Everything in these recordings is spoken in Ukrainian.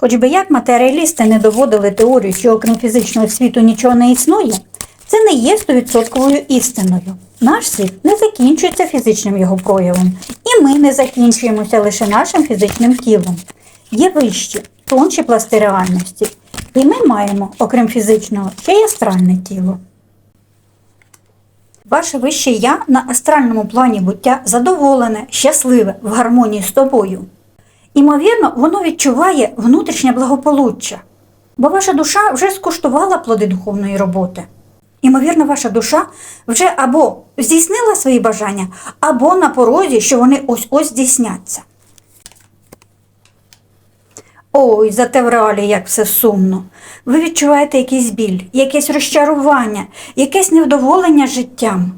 Хоч би як матеріалісти не доводили теорію, що окрім фізичного світу нічого не існує, це не є стовідсотковою істиною. Наш світ не закінчується фізичним його проявом, і ми не закінчуємося лише нашим фізичним тілом. Є вищі, тонші пласти реальності, і ми маємо, окрім фізичного, ще й астральне тіло. Ваше вище я на астральному плані буття задоволене, щасливе, в гармонії з тобою. Імовірно, воно відчуває внутрішнє благополуччя, бо ваша душа вже скуштувала плоди духовної роботи. Імовірно, ваша душа вже або здійснила свої бажання, або на порозі, що вони ось-ось здійсняться. Ой, зате в реалі як все сумно. Ви відчуваєте якийсь біль, якесь розчарування, якесь невдоволення життям.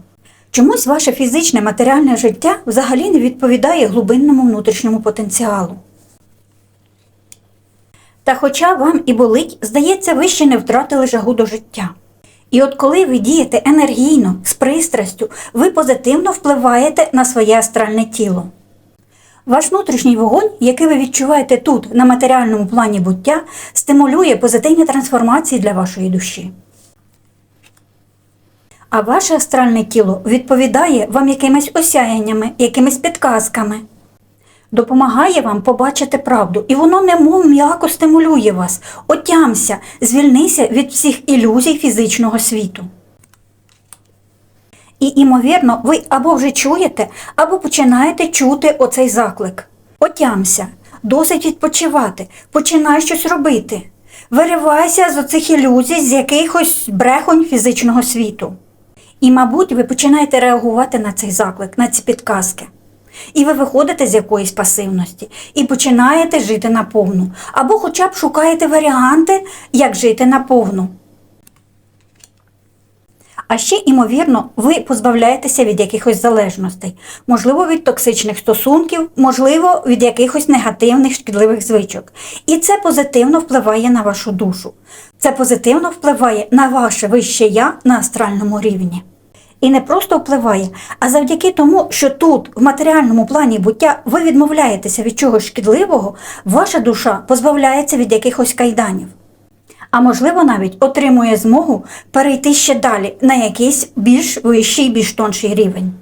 Чомусь ваше фізичне матеріальне життя взагалі не відповідає глибинному внутрішньому потенціалу. Та хоча вам і болить, здається, ви ще не втратили жагу до життя. І от коли ви дієте енергійно, з пристрастю, ви позитивно впливаєте на своє астральне тіло. Ваш внутрішній вогонь, який ви відчуваєте тут, на матеріальному плані буття, стимулює позитивні трансформації для вашої душі. А ваше астральне тіло відповідає вам якимись осяяннями, якимись підказками. Допомагає вам побачити правду, і воно немов м'яко стимулює вас. Отямся, звільнися від всіх ілюзій фізичного світу. І, імовірно, ви або вже чуєте, або починаєте чути оцей заклик. Отямся, досить відпочивати, починай щось робити. Виривайся з оцих ілюзій, з якихось брехонь фізичного світу. І, мабуть, ви починаєте реагувати на цей заклик, на ці підказки. І ви виходите з якоїсь пасивності і починаєте жити наповну, або хоча б шукаєте варіанти, як жити наповну. А ще, імовірно, ви позбавляєтеся від якихось залежностей, можливо, від токсичних стосунків, можливо, від якихось негативних шкідливих звичок. І це позитивно впливає на вашу душу. Це позитивно впливає на ваше вище я на астральному рівні. І не просто впливає, а завдяки тому, що тут, в матеріальному плані буття, ви відмовляєтеся від чогось шкідливого, ваша душа позбавляється від якихось кайданів а можливо навіть отримує змогу перейти ще далі на якийсь більш вищий, більш тонший рівень.